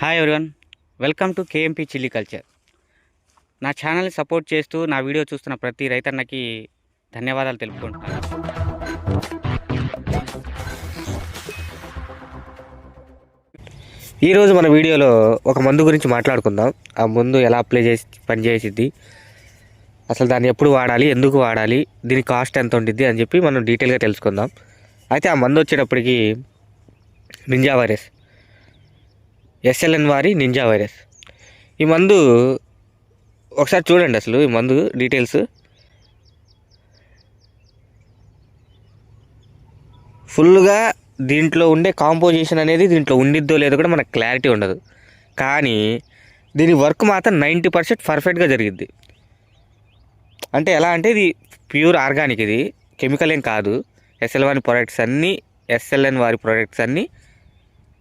Hi everyone welcome to KMP chilli culture నా ఛానల్ని support చేస్తూ నా వీడియో చూస్తున్న ప్రతి రైతన్నకి ధన్యవాదాలు తెలుపుకుంటున్నాను. ఈరోజు మన వీడియోలో ఒక మందు గురించి మాట్లాడుకుందాం. ఆ మందు ఎలా అప్లై చేసి పనిచేసిద్ది అసలు దాన్ని ఎప్పుడు వాడాలి ఎందుకు వాడాలి దీని కాస్ట్ ఎంత ఉండిద్ది అని చెప్పి మనం డీటెయిల్గా తెలుసుకుందాం. అయితే ఆ మందు వచ్చేటప్పటికి నింజా వైరస్ ఎస్ఎల్ఎన్ వారి నింజా వైరస్ ఈ మందు ఒకసారి చూడండి అసలు ఈ మందు డీటెయిల్స్. ఫుల్గా దీంట్లో ఉండే కాంపోజిషన్ అనేది దీంట్లో ఉండిద్దో లేదో కూడా మనకు క్లారిటీ ఉండదు. కానీ దీని వర్క్ మాత్రం నైంటీ పర్సెంట్ పర్ఫెక్ట్గా జరిగిద్ది. అంటే ఎలా అంటే ఇది ప్యూర్ ఆర్గానిక్ ఇది. కెమికల్ ఏం కాదు. ఎస్ఎల్ వారి ప్రొడక్ట్స్ అన్నీ ఎస్ఎల్ఎన్ వారి ప్రొడక్ట్స్ అన్నీ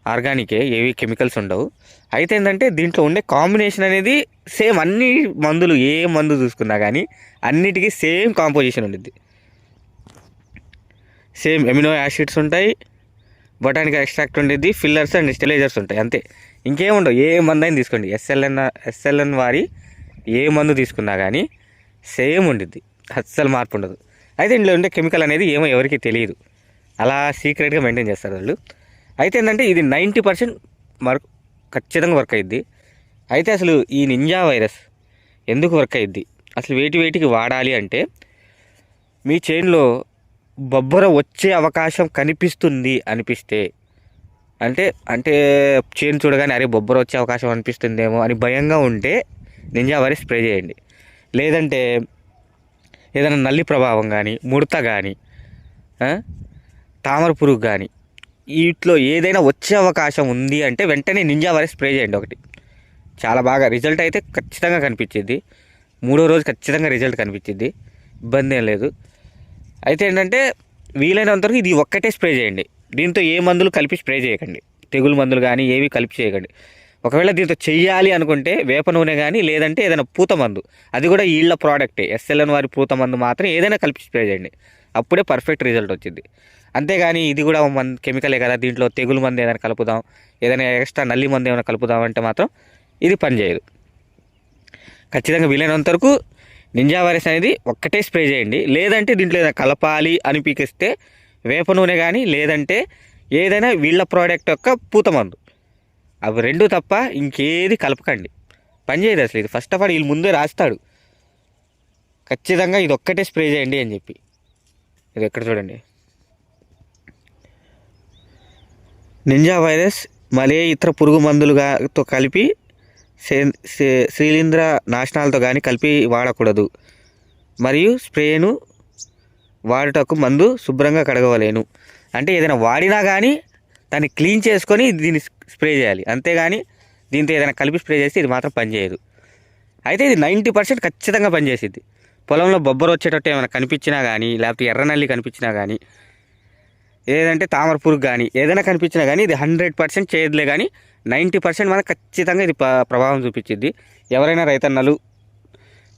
ఆర్గానికే ఏవి కెమికల్స్ ఉండవు. అయితే ఏంటంటే దీంట్లో ఉండే కాంబినేషన్ అనేది సేమ్ అన్ని మందులు ఏ మందు చూసుకున్నా కానీ అన్నిటికీ సేమ్ కాంపోజిషన్ ఉండిద్ది. సేమ్ ఎమినో యాసిడ్స్ ఉంటాయి బొటానికల్ ఎక్స్ట్రాక్ట్ ఉండేది ఫిల్లర్స్ అండ్ స్టెలైజర్స్ ఉంటాయి అంతే. ఇంకేం ఉండవు ఏ మందు అయినా తీసుకోండి. ఎస్ఎల్ఎన్ ఎస్ఎల్ఎన్ వారి ఏ మందు తీసుకున్నా కానీ సేమ్ ఉండిద్ది అస్సలు మార్పు ఉండదు. అయితే ఇందులో ఉండే కెమికల్ అనేది ఏమో ఎవరికి తెలియదు. అలా సీక్రెట్గా మెయింటైన్ చేస్తారు వాళ్ళు. అయితే ఏంటంటే ఇది నైంటీ పర్సెంట్ వర్క్ ఖచ్చితంగా వర్క్ అయ్యిద్ది అయితే అసలు ఈ నింజా వైరస్ ఎందుకు వర్క్ అయ్యిద్ది అసలు వేటి వేటికి వాడాలి అంటే మీ చైన్లో బొబ్బర వచ్చే అవకాశం కనిపిస్తుంది అనిపిస్తే అంటే అంటే చైన్ చూడగానే అరే బొబ్బర వచ్చే అవకాశం అనిపిస్తుందేమో అని భయంగా ఉంటే నింజా వైరస్ స్ప్రే చేయండి. లేదంటే ఏదైనా నల్లి ప్రభావం కానీ ముడత కానీ తామర పురుగు కానీ వీటిలో ఏదైనా వచ్చే అవకాశం ఉంది అంటే వెంటనే నింజా వైరస్ స్ప్రే చేయండి ఒకటి. చాలా బాగా రిజల్ట్ అయితే ఖచ్చితంగా కనిపించింది. మూడో రోజు ఖచ్చితంగా రిజల్ట్ కనిపించింది. ఇబ్బంది ఏం లేదు. అయితే ఏంటంటే వీలైనంత వరకు ఇది ఒక్కటే స్ప్రే చేయండి. దీంతో ఏ మందులు కలిపి స్ప్రే చేయకండి. తెగులు మందులు కానీ ఏవి కలిపి చేయకండి. ఒకవేళ దీంతో చెయ్యాలి అనుకుంటే వేప నూనె కానీ లేదంటే ఏదైనా పూత మందు. అది కూడా ఈళ్ళ ప్రోడక్టే. ఎస్ఎల్ఎన్ వారి పూత మందు మాత్రం ఏదైనా కలిపి స్ప్రే చేయండి. అప్పుడే పర్ఫెక్ట్ రిజల్ట్ వచ్చింది. అంతేగాని ఇది కూడా మన కెమికలే కదా దీంట్లో తెగులు మందు ఏదైనా కలుపుదాం ఏదైనా ఎక్స్ట్రా నల్లి మందు ఏమైనా కలుపుదాం అంటే మాత్రం ఇది పనిచేయదు ఖచ్చితంగా వీలైనంత వరకు నింజా వైరస్ అనేది ఒక్కటే స్ప్రే చేయండి. లేదంటే దీంట్లో ఏదైనా కలపాలి అనిపిస్తే వేప నూనె కానీ లేదంటే ఏదైనా వీళ్ళ ప్రోడక్ట్ యొక్క పూత మందు. అవి రెండు తప్ప ఇంకేది కలపకండి. పనిచేయదు అసలు ఇది. ఫస్ట్ ఆఫ్ ఆల్ వీళ్ళు ముందే రాస్తాడు. ఖచ్చితంగా ఇది ఒక్కటే స్ప్రే చేయండి అని చెప్పి. ఇది ఎక్కడ చూడండి? నింజా వైరస్ మలే ఇతర పురుగు మందులుగాతో కలిపి సే- శిలీంద్ర నాశనాలతో కానీ కలిపి వాడకూడదు. మరియు స్ప్రేను వాడుటకు మందు శుభ్రంగా కడగవలేను. అంటే ఏదైనా వాడినా కానీ దాన్ని క్లీన్ చేసుకొని దీన్ని స్ప్రే చేయాలి. అంతేగాని దీంతో ఏదైనా కలిపి స్ప్రే చేస్తే ఇది మాత్రం పనిచేయదు. అయితే ఇది నైంటీ పర్సెంట్ ఖచ్చితంగా పనిచేసిద్ది. పొలంలో బొబ్బరు వచ్చేటట్టు ఏమైనా కనిపించినా కానీ లేకపోతే ఎర్రనల్లి కనిపించినా కానీ ఏదంటే తామర పురుగు కానీ ఏదైనా కనిపించినా కానీ ఇది హండ్రెడ్ పర్సెంట్ చేయదులే కానీ నైంటీ పర్సెంట్ మనకు ఖచ్చితంగా ఇది ప్రభావం చూపించింది ఎవరైనా రైతన్నలు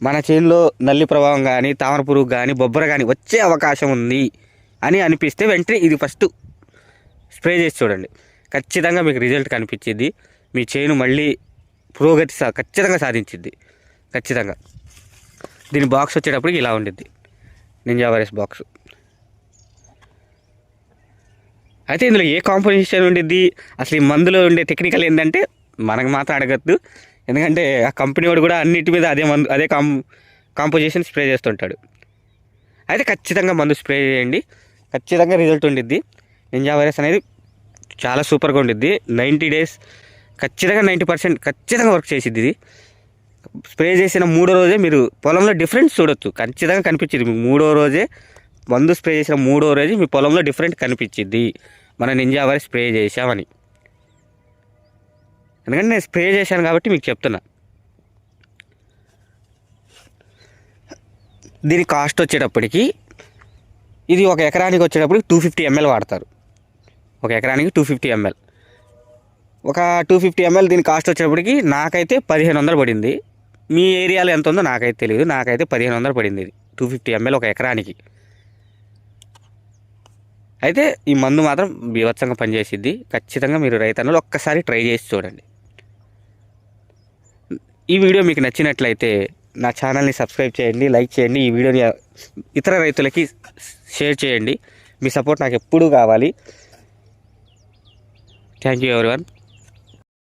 మన చేనులో నల్లి ప్రభావం కానీ తామర పురుగు కానీ బొబ్బర కానీ వచ్చే అవకాశం ఉంది అని అనిపిస్తే వెంటనే ఇది ఫస్ట్ స్ప్రే చేసి చూడండి. ఖచ్చితంగా మీకు రిజల్ట్ కనిపించింది మీ చేను మళ్ళీ పురోగతి సా ఖచ్చితంగా సాధించింది ఖచ్చితంగా. దీని బాక్స్ వచ్చేటప్పటికి ఇలా ఉండిద్ది. నింజా వైరస్ బాక్స్ అయితే ఇందులో ఏ కాంపోజిషన్ ఉండిద్ది? అసలు ఈ మందులో ఉండే టెక్నికల్ ఏంటంటే మనకు మాత్రం అడగద్దు. ఎందుకంటే ఆ కంపెనీ వాడు కూడా అన్నిటి మీద అదే మందు అదే కాం కాంపోజిషన్ స్ప్రే చేస్తుంటాడు. అయితే ఖచ్చితంగా మందు స్ప్రే చేయండి. ఖచ్చితంగా రిజల్ట్ ఉండిద్ది. నింజా వైరస్ అనేది చాలా సూపర్గా ఉండిద్ది. నైంటీ డేస్ ఖచ్చితంగా నైంటీ పర్సెంట్ ఖచ్చితంగా వర్క్ చేసిద్ది ఇది. స్ప్రే చేసిన మూడో రోజే మీరు పొలంలో డిఫరెన్స్ చూడొచ్చు. ఖచ్చితంగా కనిపించింది మీకు మూడో రోజే మందు స్ప్రే చేసిన మూడో రోజు మీ పొలంలో డిఫరెంట్ కనిపించింది మన నింజా వారి స్ప్రే చేసామని ఎందుకంటే నేను స్ప్రే చేశాను కాబట్టి మీకు చెప్తున్నా. దీని కాస్ట్ వచ్చేటప్పటికి ఇది ఒక ఎకరానికి వచ్చేటప్పటికి టూ ఫిఫ్టీ ఎంఎల్ వాడతారు. ఒక ఎకరానికి టూ ఫిఫ్టీ ఎంఎల్ ఒక టూ ఫిఫ్టీ ఎంఎల్ దీని కాస్ట్ వచ్చేటప్పటికి నాకైతే పదిహేను వందలు పడింది. మీ ఏరియాలో ఎంత ఉందో నాకైతే తెలియదు. నాకైతే పదిహేను వందలు పడింది ఇది. టూ ఫిఫ్టీ ఎంఎల్ ఒక ఎకరానికి. అయితే ఈ మందు మాత్రం బీభత్సంగా పనిచేసిద్ది. ఖచ్చితంగా మీరు రైతన్నలు ఒక్కసారి ట్రై చేసి చూడండి. ఈ వీడియో మీకు నచ్చినట్లయితే నా ఛానల్ని సబ్స్క్రైబ్ చేయండి లైక్ చేయండి ఈ వీడియోని ఇతర రైతులకి షేర్ చేయండి. మీ సపోర్ట్ నాకు ఎప్పుడూ కావాలి. థ్యాంక్ యూ ఎవరి